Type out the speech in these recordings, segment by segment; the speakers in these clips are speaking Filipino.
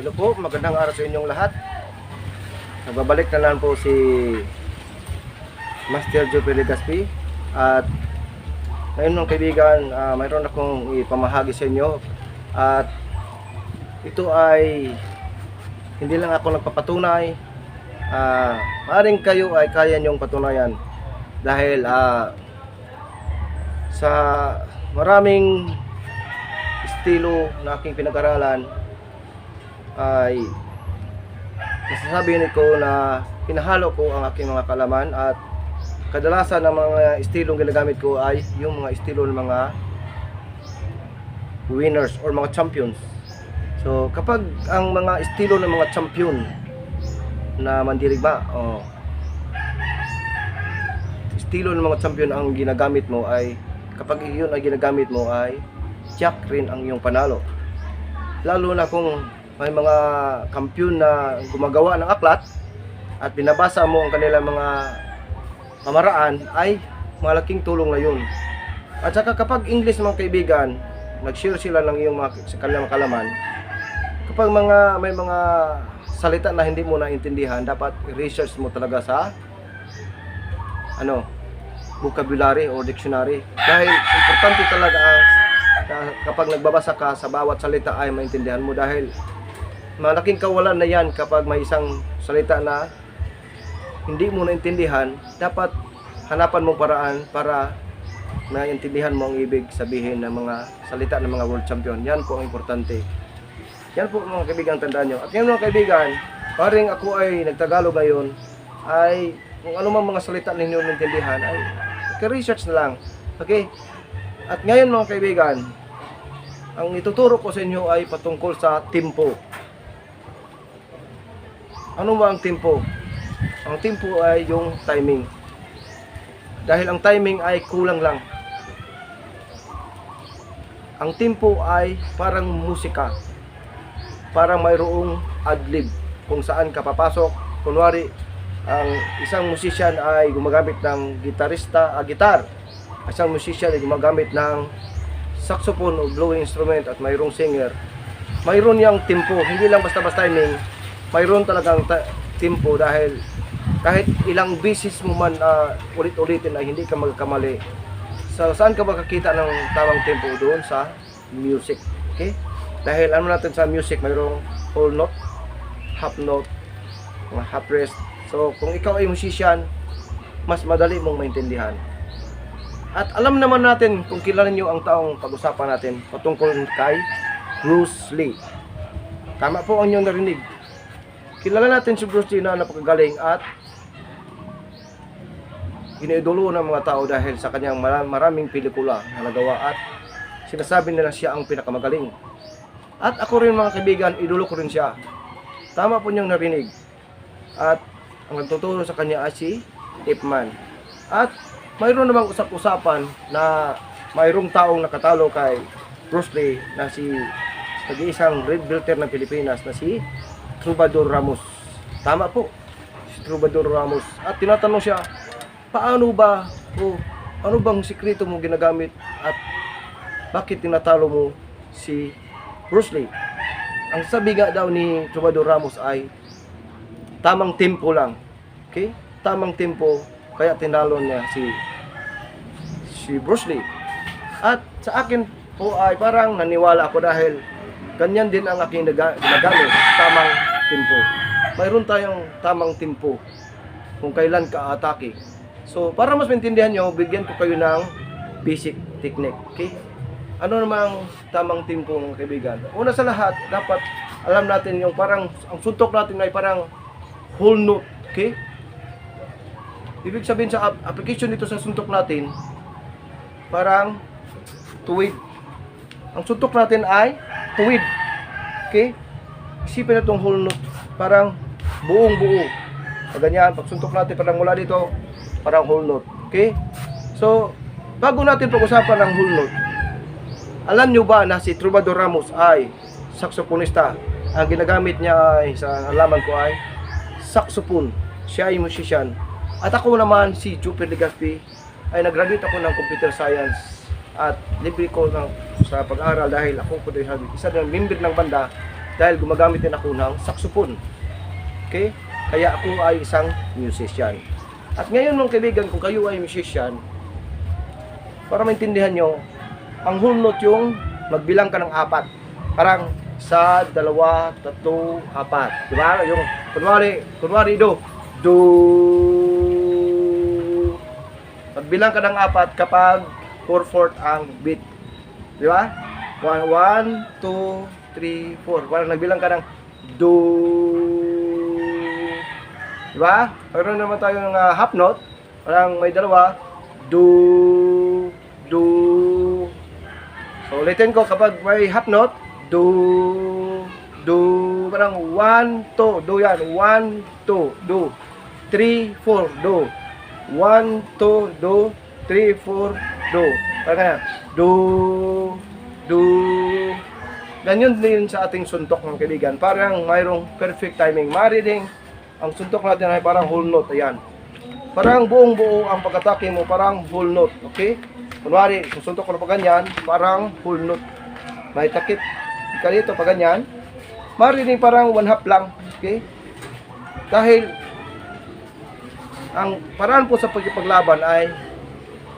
Hello po, magandang araw sa inyong lahat. Nagbabalik na lang po si Master Joe Legaspi. At ngayon mga kaibigan, ah, mayroon akong ipamahagi sa inyo. At ito ay hindi lang ako nagpapatunay. Ah maaaring kayo ay kaya niyong patunayan dahil ah, sa maraming estilo na aking pinag-aralan ay nasasabi ko na pinahalo ko ang aking mga kalaman at kadalasan ng mga estilong ginagamit ko ay yung mga estilo ng mga winners or mga champions. So kapag ang mga estilo ng mga champion na mandirigma o estilo ng mga champion ang ginagamit mo ay kapag iyon ay ginagamit mo ay tiyak rin ang iyong panalo. Lalo na kung may mga kampiyon na gumagawa ng aklat at binabasa mo ang kanilang mga pamaraan ay malaking tulong na yun. At saka kapag English mga kaibigan, nag-share sila ng iyong mga, sa kanilang kalaman, kapag mga may mga salita na hindi mo naintindihan, dapat research mo talaga sa ano, vocabulary or dictionary. Dahil importante talaga ang kapag nagbabasa ka sa bawat salita ay maintindihan mo dahil malaking kawalan na yan kapag may isang salita na hindi mo naintindihan, dapat hanapan mo paraan para maintindihan mo ang ibig sabihin ng mga salita ng mga world champion. Yan po ang importante. Yan po mga kaibigan, tandaan nyo. At yan mga kaibigan, paring ako ay nagtagalog ngayon, ay kung ano mang mga salita ninyo naintindihan, ay research na lang. Okay? At ngayon mga kaibigan, ang ituturo ko sa inyo ay patungkol sa tempo. Ano ba ang tempo? Ang tempo ay yung timing. Dahil ang timing ay kulang lang. Ang tempo ay parang musika. Parang mayroong adlib kung saan ka papasok. Kunwari, ang isang musician ay gumagamit ng gitarista, ah, gitar. Isang musician ay gumagamit ng saxophone o blowing instrument at mayroong singer. Mayroon yang tempo, hindi lang basta-basta timing. Mayroon talagang ta- tempo dahil kahit ilang bisis mo man ah, ulit-ulitin ay hindi ka magkamali. So, saan ka makakita ng tamang tempo doon sa music? Okay? Dahil ano natin sa music, mayroong whole note, half note, mga half rest. So, kung ikaw ay musician, mas madali mong maintindihan. At alam naman natin kung kilala niyo ang taong pag-usapan natin patungkol kay Bruce Lee. Tama po ang inyong narinig. Kilala natin si Bruce Lee na napakagaling at iniidolo ng mga tao dahil sa kanyang mara- maraming pelikula na nagawa at sinasabi nila siya ang pinakamagaling. At ako rin mga kaibigan, idolo ko rin siya. Tama po niyong narinig. At ang nagtuturo sa kanya ay si Ip Man. At mayroon namang usap-usapan na mayroong taong nakatalo kay Bruce Lee na si nag-iisang red belter ng Pilipinas na si Troubadour Ramos. Tama po, si Troubadour Ramos. At tinatanong siya, paano ba o ano bang sikreto mo ginagamit at bakit tinatalo mo si Bruce Lee? Ang sabi nga daw ni Troubadour Ramos ay tamang tempo lang. Okay? Tamang tempo kaya tinalo niya si si Bruce Lee. At sa akin po ay parang naniwala ako dahil ganyan din ang aking naga- ginagamit, tamang tempo. Mayroon tayong tamang tempo kung kailan ka atake. So, para mas maintindihan nyo, bigyan ko kayo ng basic technique. Okay? Ano namang tamang tempo mga kaibigan? Una sa lahat, dapat alam natin yung parang, ang suntok natin ay parang whole note. Okay? Ibig sabihin sa ap- application dito sa suntok natin, parang tuwid. Ang suntok natin ay tuwid. Okay? Isipin na itong whole note. Parang buong buo. So, ganyan. Pag suntok natin, parang mula dito, parang whole note. Okay? So, bago natin pag-usapan ng whole note, alam nyo ba na si Troubadour Ramos ay saxophonista? Ang ginagamit niya ay, sa alaman ko ay saxophone. Siya ay musician. At ako naman, si Jupiter Legaspi, ay nag-graduate ako ng computer science at libre ko ng, sa pag-aaral dahil ako po din isa ng member ng banda dahil gumagamit din ako ng saxophone. Okay? Kaya ako ay isang musician. At ngayon mga kaibigan, kung kayo ay musician, para maintindihan nyo, ang whole note yung magbilang ka ng apat. Parang sa dalawa, tatlo, apat. Di ba? Yung, kunwari, kunwari do, do, magbilang ka ng apat kapag 4-4 ang beat. Di ba? 1, 2, 3, 4. Parang nagbilang ka ng do, Di ba? Mayroon naman tayo ng ah, half note. Parang may dalawa. Do, do. So, ulitin ko kapag may half note. Do, do. Parang one, two. Do yan. One, two, do. Three, four, do. One, two, do. Three, four, do. Parang ganyan. Do, do. Ganyan din sa ating suntok ng kaibigan. Parang mayroong perfect timing. Marining ang suntok natin ay parang whole note. Ayan. Parang buong buo ang pagkatake mo, parang whole note. Okay? Kunwari, kung suntok ko na pa ganyan, parang whole note. May takip ka dito pa ganyan. Marinig parang one half lang. Okay? Dahil ang paraan po sa pagkipaglaban ay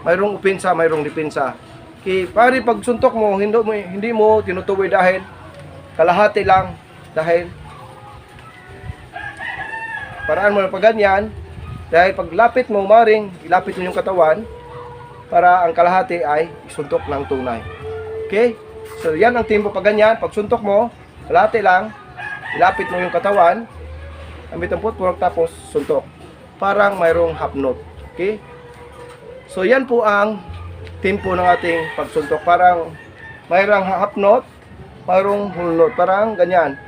mayroong upinsa, mayroong dipinsa. Okay, pare pag suntok mo, hindi mo hindi mo tinutuloy dahil kalahati lang dahil paraan mo na pag ganyan, dahil pag lapit mo, maring ilapit mo yung katawan para ang kalahati ay suntok ng tunay. Okay? So, yan ang timpo pag ganyan. Pag suntok mo, kalahati lang, ilapit mo yung katawan, ambit ang putpurok, tapos suntok. Parang mayroong half note. Okay? So, yan po ang tempo ng ating pagsuntok. Parang mayroong half note, mayroong whole note. Parang ganyan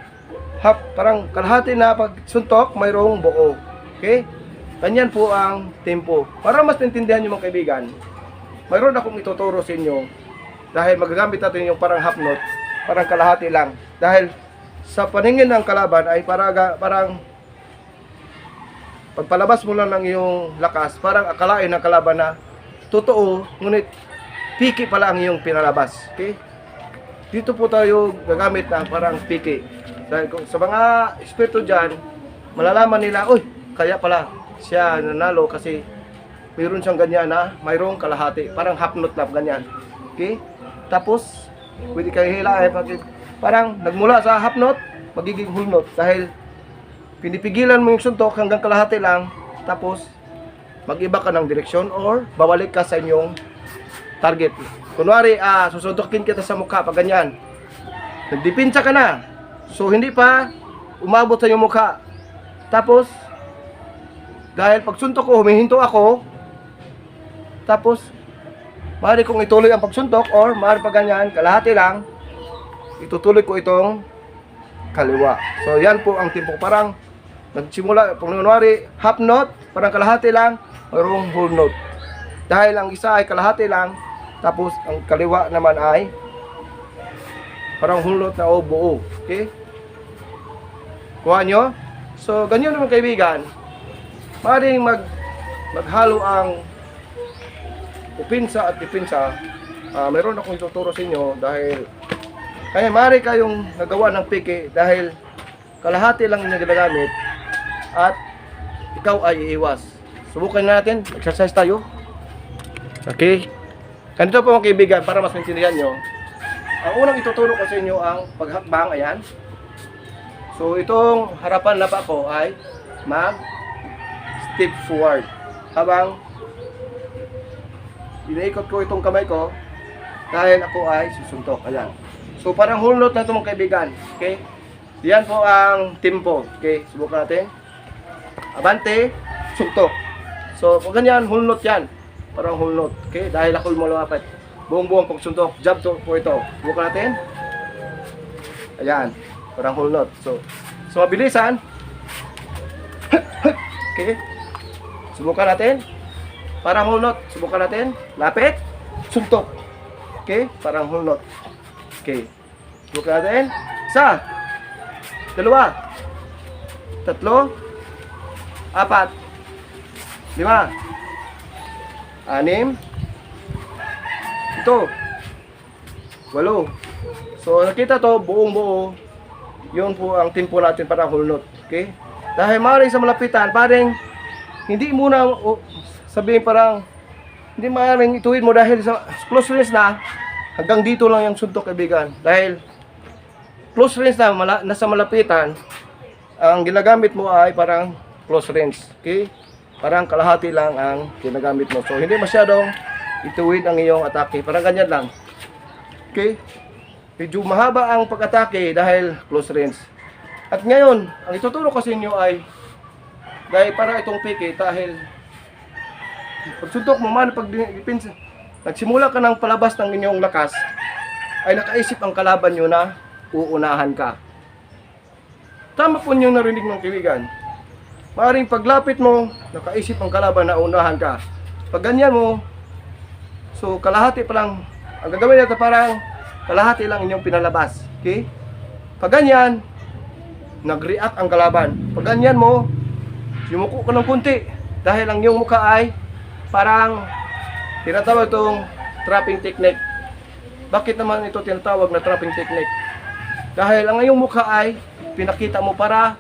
half, parang kalahati na pag suntok, mayroong buo. Okay? Ganyan po ang tempo. Para mas maintindihan nyo mga kaibigan, mayroon akong ituturo sa inyo dahil magagamit natin yung parang half note, parang kalahati lang. Dahil sa paningin ng kalaban ay paraga, parang pagpalabas mo lang ng iyong lakas, parang akalain ng kalaban na totoo, ngunit piki pala ang iyong pinalabas. Okay? Dito po tayo gagamit ng parang piki. Dahil kung sa mga espiritu dyan, malalaman nila, uy, kaya pala siya nanalo kasi mayroon siyang ganyan na mayroong kalahati. Parang half note lang, ganyan. Okay? Tapos, pwede kayo hilahin. pag- Parang nagmula sa half note, magiging whole note. Dahil pinipigilan mo yung suntok hanggang kalahati lang. Tapos, mag-iba ka ng direksyon or babalik ka sa inyong target. Kunwari, ah, susuntokin kita sa mukha pag ganyan. Nagdipinsa ka na. So, hindi pa umabot sa iyong mukha. Tapos, dahil pagsuntok ko, humihinto ako. Tapos, maaari kong ituloy ang pagsuntok or maaari pa ganyan, kalahati lang. Itutuloy ko itong kaliwa. So, yan po ang tempo. Parang, nagsimula, kung kunwari, half note, parang kalahati lang, mayroong whole note. Dahil ang isa ay kalahati lang, tapos ang kaliwa naman ay parang whole note na o buo. Okay? Kuha nyo? So, ganyan naman kaibigan. Maaaring mag, maghalo ang upinsa at dipinsa. Ah, mayroon akong ituturo sa inyo dahil kaya maaari kayong nagawa ng piki dahil kalahati lang yung ginagamit at ikaw ay iiwas. Subukan natin. Exercise tayo. Okay? Ganito po mga kaibigan para mas maintindihan nyo. Ang unang ituturo ko sa inyo ang paghakbang. Ayan. So itong harapan na pa ko ay mag step forward. Habang iniikot ko itong kamay ko dahil ako ay susuntok. Ayan. So parang whole note na ito mga kaibigan. Okay? Yan po ang tempo. Okay? Subukan natin. Abante, suntok. So pag ganyan, whole note yan. Parang whole note. Okay? Dahil ako yung malapit. Buong-buong pagsuntok. Jab to po ito. Subukan natin. Ayan. Parang whole note. So, so mabilisan. okay. Subukan natin. Parang whole note. Subukan natin. Lapit. Suntok. Okay. Parang whole note. Okay. Subukan natin. Isa. Dalawa. Tatlo. Apat. Lima. Anim. Ito. Walo. So nakita to buong buo yun po ang tempo natin para hulnot. Okay? Dahil maaaring sa malapitan, parang hindi muna o, sabihin parang hindi maaaring ituwid mo dahil sa close range na hanggang dito lang yung suntok kaibigan. Dahil close range na mala, nasa malapitan, ang ginagamit mo ay parang close range. Okay? Parang kalahati lang ang ginagamit mo. So hindi masyadong ituwid ang iyong atake. Parang ganyan lang. Okay? Medyo mahaba ang pag-atake dahil close range. At ngayon, ang ituturo ko sa inyo ay dahil para itong pike dahil pagsuntok mo man pag dipins nagsimula ka ng palabas ng inyong lakas ay nakaisip ang kalaban nyo na uunahan ka. Tama po yung narinig ng kaibigan. Maring paglapit mo, nakaisip ang kalaban na unahan ka. Pag ganyan mo, so kalahati pa lang, ang gagawin natin parang kalahati lang inyong pinalabas. Okay? Pag ganyan, nag-react ang kalaban. Pag ganyan mo, yumuko ka ng kunti. Dahil ang iyong mukha ay parang tinatawag itong trapping technique. Bakit naman ito tinatawag na trapping technique? Dahil ang iyong mukha ay pinakita mo para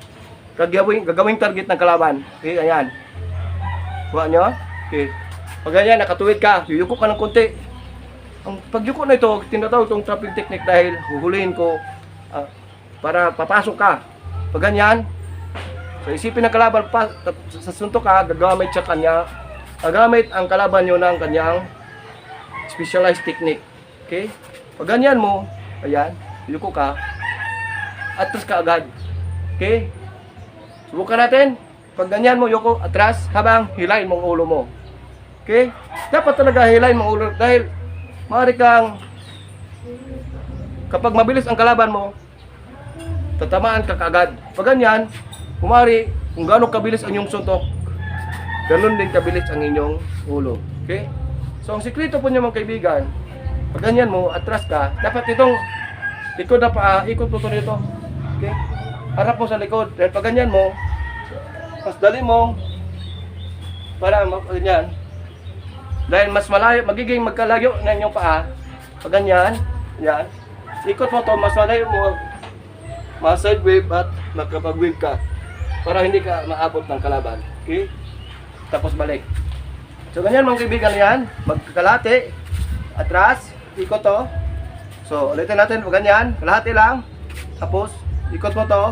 gagawing, gagawing target ng kalaban. Okay, ayan. Kuha nyo? Okay. Pag ganyan, nakatuwid ka, yuyuko ka ng kunti. Ang pagyuko na ito, tinatawag itong trapping technique dahil huhulihin ko ah, para papasok ka. Pag ganyan, so isipin ng kalaban pa, sa suntok ka, gagamit siya kanya, gagamit ang kalaban nyo ng kanyang specialized technique. Okay? Pag ganyan mo, ayan, yuko ka, atras ka agad. Okay? Subukan natin. Pag ganyan mo, yuko, atras, habang hilahin mong ulo mo. Okay? Dapat talaga hilahin mong ulo dahil maaari kang kapag mabilis ang kalaban mo, tatamaan ka kaagad. Pag ganyan, kumari, kung gaano kabilis ang inyong suntok, ganun din kabilis ang inyong ulo. Okay? So, ang sikreto po niyo mga kaibigan, pag ganyan mo, atras ka, dapat itong likod na paa, ikot mo ito. Okay? Harap mo sa likod. Dahil pag ganyan mo, mas dali mo, para ganyan, dahil mas malayo, magiging magkalayo na inyong paa, pag ganyan, yan, ikot mo to, mas malayo mo, ma-side wave at makapag-wave ka para hindi ka maabot ng kalaban. Okay? Tapos balik. So ganyan mga kaibigan yan, magkakalate, atras, ikot to. So ulitin natin pag ganyan, kalahati lang. Tapos ikot mo to.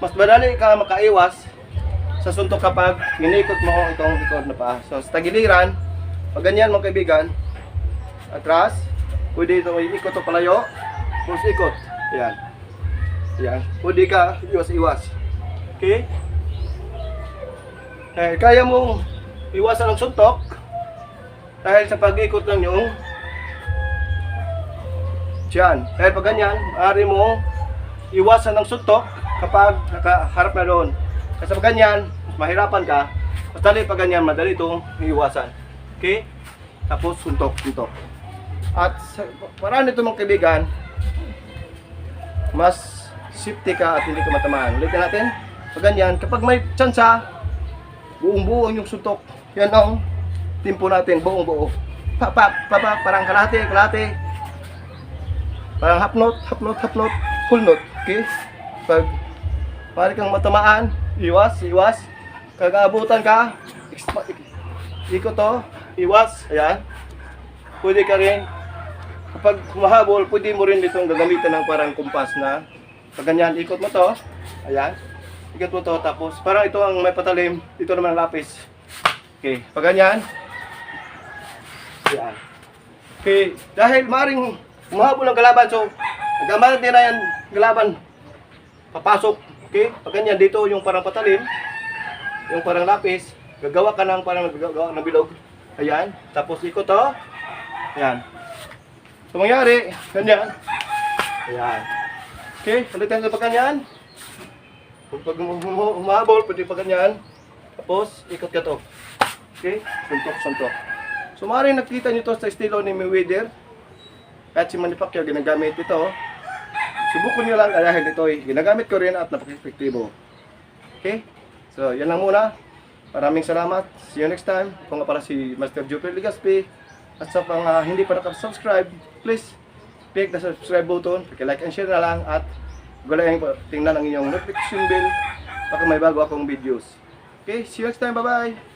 Mas madali ka makaiwas sa suntok kapag inikot mo itong likod na paa. So sa tagiliran, pag ganyan mga kaibigan, atras, pwede ito ikot to palayo, tapos ikot. Yan. Yan. Pwede ka iwas-iwas. Okay? Eh, kaya mong iwasan ang suntok dahil sa pag-ikot ng yung Diyan. Dahil pag ganyan, maaari mo iwasan ang suntok kapag nakaharap na doon. Kasi pag ganyan, mas mahirapan ka. Mas dali pag ganyan, madali itong iwasan. Okay? Tapos suntok, suntok. At sa paraan nito mga kaibigan, mas safety ka at hindi ka matamaan. Ulitin natin. Pag ganyan, kapag may tsansa, buong buo yung suntok. Yan ang timpo natin, buong buo. Pa, pa, pa, pa, parang kalate, kalate. Parang note, half note, full note. Okay? Pag pari kang matamaan, iwas, iwas. Kagaabutan ka, ikot to, iwas, ayan. Pwede ka rin, kapag humahabol, pwede mo rin itong gagamitan ng parang kumpas na pag ganyan, ikot mo to, ayan. Ikot mo to, tapos parang ito ang may patalim, ito naman ang lapis. Okay, pag ganyan, ayan. Okay, dahil maring humahabol ang kalaban, so nagamalat nila yan kalaban, papasok. Okay, pag ganyan, dito yung parang patalim, yung parang lapis, gagawa ka ng parang gagawa ng bilog. Ayan, tapos ikot to, ayan. So mangyari, ganyan. Ayan. Okay, ulitin sa pag ganyan. Kung pag hum- hum- humahabol, pwede pa ganyan. Tapos, ikot ka to. Okay? Suntok, suntok. So, maaaring nakita nyo to sa estilo ni Mayweather. Kahit si Manny Pacquiao, ginagamit ito. Subukan nyo lang dahil ito ay ginagamit ko rin at napaka-efektibo. Okay? So, yan lang muna. Maraming salamat. See you next time. Kung nga para si Master Jupiter Ligaspi. At sa mga hindi pa nakasubscribe, please click the subscribe button, like and share na lang at gulayan po, tingnan ang inyong notification bell para may bago akong videos. Okay, see you next time. Bye-bye!